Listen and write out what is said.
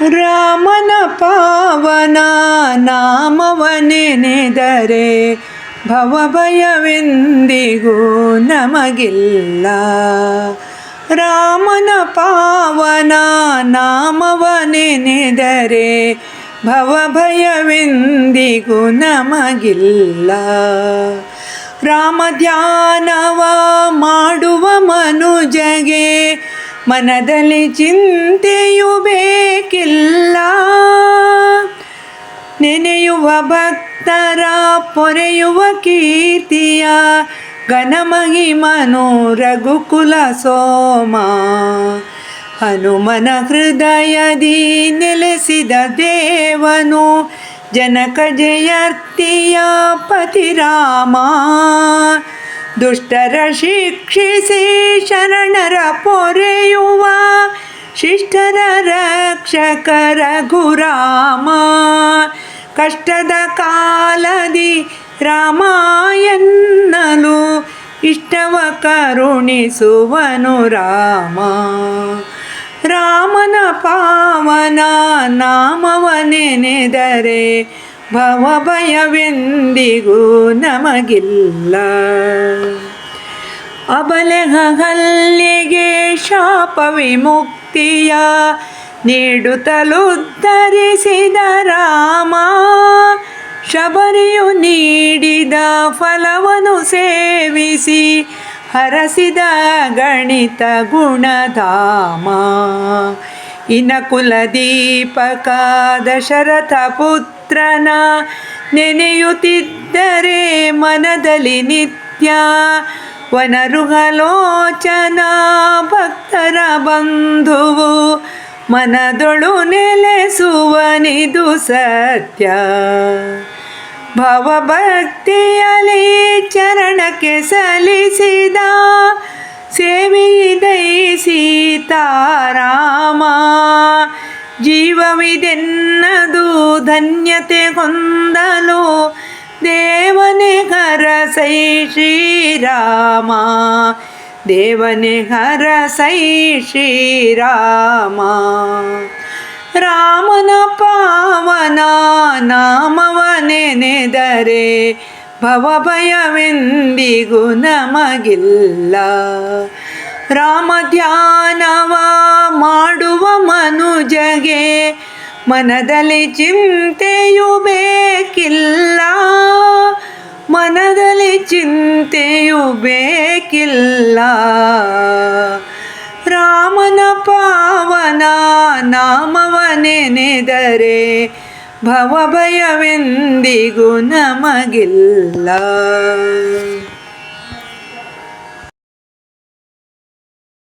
ರಾಮನ ಪಾವನ ನಾಮವನೆನೆದರೆ ಭವಭಯವೆಂದಿಗೂ ನಮಗಿಲ್ಲ. ರಾಮನ ಪಾವನ ನಾಮವನೆನೆದರೆ ಭವಭಯವೆಂದಿಗೂ ನಮಗಿಲ್ಲ. ರಾಮ ಧ್ಯಾನವ ಮಾಡುವ ಮನುಜಗೆ ಮನದಲ್ಲಿ ಚಿಂತೆಯು ಬೇಕಿಲ್ಲ ನೆನೆಯುವ ಭಕ್ತರ ಪೊರೆಯುವ ಕೀರ್ತಿಯ ಘನಮಹಿಮನು ರಘುಕುಲ ಸೋಮ. ಹನುಮನ ಹೃದಯದಿ ನೆಲೆಸಿದ ದೇವನು ಜನಕ ಜಯರ್ತಿಯ ಪತಿರಾಮ. ದುಷ್ಟರ ಶಿಕ್ಷಿಸಿ ಶರಣರ ಪೊರೆಯುವ ಶಿಷ್ಟರ ರಕ್ಷಕರ ಗುರಾಮ, ಕಷ್ಟದ ಕಾಲದಿ ರಾಮಾಯನ್ನಲು ಇಷ್ಟವ ಕರುಣಿಸುವನು ರಾಮ. ರಾಮನ ಪಾವನ ನಾಮವನೆನೆದರೆ ಭವಭಯವೆಂದಿಗೂ ನಮಗಿಲ್ಲ. ಅಬಲೆಗಲ್ಲಿಗೆ ಶಾಪ ವಿಮುಕ್ತಿಯ ನೀಡುತ್ತಲುದ್ಧರಿಸಿದ ರಾಮ, ಶಬರಿಯು ನೀಡಿದ ಫಲವನ್ನು ಸೇವಿಸಿ ಹರಸಿದ ಗಣಿತ ಗುಣಧಾಮ. ಇನಕುಲ ದೀಪಕ ದಶರಥ ಪುತ್ರನ ನೆನೆಯುತ್ತಿದ್ದರೆ ಮನದಲ್ಲಿ ನಿತ್ಯ ವನರುಗಲೋಚನ ಭಕ್ತರ ಬಂಧುವು ಮನದೊಳು ನೆಲೆಸುವನಿದು ಸತ್ಯ. ಭವಭಕ್ತಿಯಲಿ ಚರಣಕ್ಕೆ ಸಲ್ಲಿಸಿದ ಸೇವಿದೈ ಸೀತಾರಾಮ ಜೀವವಿದೆನ್ನದು ಧನ್ಯತೆ ಹೊಂದಲು ದೇವನೇ ಕರಸೈ ಶ್ರೀರಾಮ. ದೇವನೇ ಹರಸೈ ಶ್ರೀರಾಮ. ರಾಮನ ಪಾವನ ನಾಮವನೆನೆದರೆ ಭವಭಯವೆಂದಿಗೂ ನಮಗಿಲ್ಲ. ರಾಮ ಧ್ಯಾನವ ಮಾಡುವ ಮನುಜಗೆ ಮನದಲ್ಲಿ ಚಿಂತೆಯು ಬೇಕಿಲ್ಲ. ಚಿಂತೆಯು ಬೇಕಿಲ್ಲ. ರಾಮನ ಪಾವನ ನಾಮವನೆನೆದರೆ ಭವಭಯವೆಂದಿಗೂ ನಮಗಿಲ್ಲ.